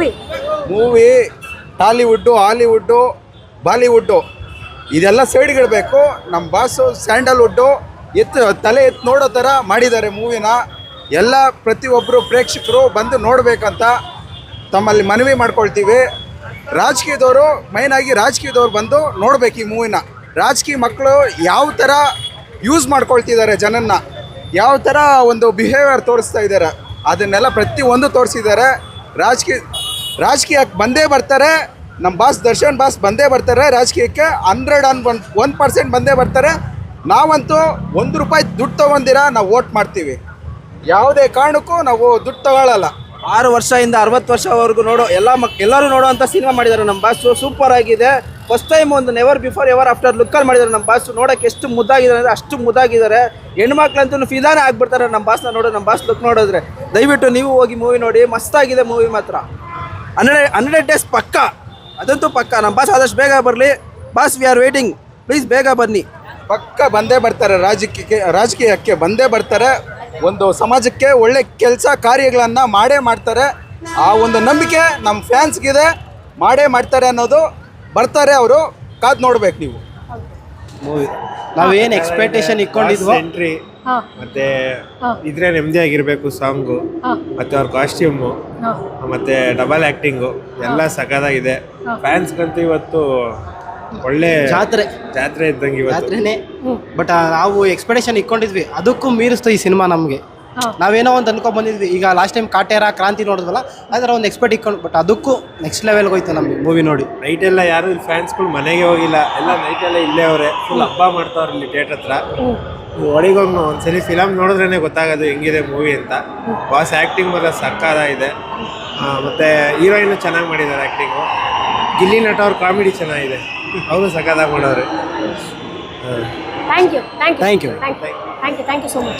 Movie movie Tollywood Hollywood Bollywood ಇದೆಲ್ಲ ಸೈಡ್ಗಿಡಬೇಕು ನಮ್ಮ ಬಾಸು ಸ್ಯಾಂಡಲ್ವುಡ್ಡು ಎತ್ತು ತಲೆ ಎತ್ತು ನೋಡೋ ಥರ ಮಾಡಿದ್ದಾರೆ ಮೂವಿನ. ಎಲ್ಲ ಪ್ರತಿಯೊಬ್ಬರು ಪ್ರೇಕ್ಷಕರು ಬಂದು ನೋಡಬೇಕಂತ ತಮ್ಮಲ್ಲಿ ಮನವಿ ಮಾಡ್ಕೊಳ್ತೀವಿ. ರಾಜಕೀಯದವರು ಮೈನಾಗಿ ರಾಜಕೀಯದವ್ರು ಬಂದು ನೋಡ್ಬೇಕು ಈ ಮೂವಿನ. ರಾಜಕೀಯ ಮಕ್ಕಳು ಯಾವ ಥರ ಯೂಸ್ ಮಾಡ್ಕೊಳ್ತಿದ್ದಾರೆ ಜನನ್ನ, ಯಾವ ಥರ ಒಂದು ಬಿಹೇವಿಯರ್ ತೋರಿಸ್ತಾ ಇದ್ದಾರೆ, ಅದನ್ನೆಲ್ಲ ಪ್ರತಿಯೊಂದು ತೋರಿಸಿದ್ದಾರೆ. ರಾಜಕೀಯ ರಾಜಕೀಯಕ್ಕೆ ಬಂದೇ ಬರ್ತಾರೆ, ನಮ್ಮ ಬಾಸ್ ದರ್ಶನ್ ಬಾಸ್ ಬಂದೇ ಬರ್ತಾರೆ ರಾಜಕೀಯಕ್ಕೆ hundred and one one percent ಬಂದೇ ಬರ್ತಾರೆ. ನಾವಂತೂ ಒಂದು ರೂಪಾಯಿ ದುಡ್ಡು ತೊಗೊಂಡಿರ, ನಾವು ವೋಟ್ ಮಾಡ್ತೀವಿ. ಯಾವುದೇ ಕಾರಣಕ್ಕೂ ನಾವು ದುಡ್ಡು ತಗೊಳ್ಳಲ್ಲ ಆರು ವರ್ಷದಿಂದ ಅರವತ್ತು ವರ್ಷವರೆಗೂ ನೋಡೋ, ಎಲ್ಲ ಮಕ್, ಎಲ್ಲರೂ ನೋಡುವಂಥ ಸಿನಿಮಾ ಮಾಡಿದ್ದಾರೆ ನಮ್ಮ ಬಾಸು. ಸೂಪರ್ ಆಗಿದೆ. ಫಸ್ಟ್ ಟೈಮ್ ಒಂದು ನೆವರ್ ಬಿಫೋರ್ ಎವರ್ ಆಫ್ಟರ್ ಲುಕ್ಕಲ್ಲಿ ಮಾಡಿದ್ದಾರೆ ನಮ್ಮ ಬಾಸು. ನೋಡೋಕೆ ಎಷ್ಟು ಮುದ್ದಾಗಿದ್ದಾರೆ ಅಂದರೆ ಅಷ್ಟು ಮುದ್ದಾಗಿದ್ದಾರೆ. ಹೆಣ್ಮಕ್ಳಂತೂ ಫಿದಾನೇ ಆಗ್ಬಿಡ್ತಾರೆ ನಮ್ಮ ಬಾಸ್ನ ನೋಡೋ, ನಮ್ಮ ಬಾಸ್ ಲುಕ್ ನೋಡಿದ್ರೆ. ದಯವಿಟ್ಟು ನೀವು ಹೋಗಿ ಮೂವಿ ನೋಡಿ, ಮಸ್ತಾಗಿದೆ ಮೂವಿ ಮಾತ್ರ. ಹಂಡ್ರೆಡ್ ಹಂಡ್ರೆಡ್ ಡೇಸ್ ಪಕ್ಕ. ಅದಂತೂ ಪಕ್ಕ. ನಮ್ಮ ಬಾಸ್ ಆದಷ್ಟು ಬೇಗ ಬರಲಿ. Boss we are waiting please ಬೇಗ ಬನ್ನಿ. ಪಕ್ಕ ಬಂದೇ ಬರ್ತಾರೆ. ರಾಜಕೀಯಕ್ಕೆ ರಾಜಕೀಯಕ್ಕೆ ಬಂದೇ ಬರ್ತಾರೆ. ಒಂದು ಸಮಾಜಕ್ಕೆ ಒಳ್ಳೆ ಕೆಲಸ ಕಾರ್ಯಗಳನ್ನು ಮಾಡೇ ಮಾಡ್ತಾರೆ. ಆ ಒಂದು ನಂಬಿಕೆ ನಮ್ಮ ಫ್ಯಾನ್ಸ್ಗಿದೆ ಮಾಡೇ ಮಾಡ್ತಾರೆ ಅನ್ನೋದು ಬರ್ತಾರೆ ಅವರು. ಕಾದು ನೋಡ್ಬೇಕು ನೀವು. ಮೂವಿ ನಾವೇನು ಎಕ್ಸ್ಪೆಕ್ಟೇಷನ್ ಇಟ್ಕೊಂಡಿದ್ವೋ? ಎಂಟ್ರಿ ಮತ್ತೆ ಇದ್ರೆ ನೆಮ್ಮದಿ ಆಗಿರ್ಬೇಕು ಸಾಂಗು. ಮತ್ತೆ ಅವ್ರ ಕಾಸ್ಟ್ಯೂಮು ಮತ್ತೆ ಡಬಲ್ ಆಕ್ಟಿಂಗು ಎಲ್ಲ ಸಖತ್ತಾಗಿದೆ. ಫ್ಯಾನ್ಸ್ ಫ್ಯಾನ್ಸ್ಗಂತೂ ಇವತ್ತು ಒಳ್ಳೆ ಜಾತ್ರೆ. ಜಾತ್ರೆ ಇದ್ದಂಗೆ ಇವತ್ತು. ಜಾತ್ರೆನೇ. ಬಟ್ ನಾವು ಎಕ್ಸ್ಪೆಕ್ಟೇಷನ್ ಇಟ್ಕೊಂಡಿದ್ವಿ. ಅದಕ್ಕೂ ಮೀರಿಸ್ತು ಈ ಸಿನಿಮಾ ನಮಗೆ. ನಾವೇನೋ ಒಂದು ಅನ್ಕೊಂಡ್ ಬಂದಿದ್ವಿ. ಈಗ ಲಾಸ್ಟ್ ಟೈಮ್ ಕಾಟೇರ ಕ್ರಾಂತಿ ನೋಡಿದ್ವಲ್ಲ ಅದರ ಒಂದು ಎಕ್ಸ್ಪರ್ಟ್ ಇಟ್ಕೊಂಡು ಬಟ್ ಅದಕ್ಕೂ ನೆಕ್ಸ್ಟ್ ಲೆವೆಲ್ಗೆ ಹೋಯ್ತು ನಮಗೆ ಮೂವಿ ನೋಡಿ. ನೈಟ್ ಎಲ್ಲ ಯಾರು ಫ್ಯಾನ್ಸ್ಗಳು ಮನೆಗೆ ಹೋಗಿಲ್ಲ. ಎಲ್ಲ ನೈಟ್ ಎಲ್ಲ ಇಲ್ಲೇ ಅವರೇ. ಫುಲ್ ಹಬ್ಬ ಮಾಡ್ತಾವ್ರೆ ಇಲ್ಲಿ ಥಿಯೇಟರ್ ಹತ್ರ. ಒಳಗೋಗಿ ಒಂದ್ಸಲಿ ಫಿಲಮ್ ನೋಡಿದ್ರೇ ಗೊತ್ತಾಗೋದು ಹೆಂಗಿದೆ ಮೂವಿ ಅಂತ. ಬಾಸ್ ಆ್ಯಕ್ಟಿಂಗ್ ಮಾತ್ರ ಸರ್ಕಾರ ಇದೆ. ಮತ್ತೆ ಹೀರೋಯಿನ್ ಚೆನ್ನಾಗಿ ಮಾಡಿದ್ದಾರೆ ಆ್ಯಕ್ಟಿಂಗು ಗಿಲ್ಲಿ ನಟ ಅವ್ರ ಕಾಮಿಡಿ ಚೆನ್ನಾಗಿದೆ. ಅವರು ಸಕ್ಕತ್ತಾಗಿ ಮಾಡೋರು thank you thank you. Thank you thank you thank you so much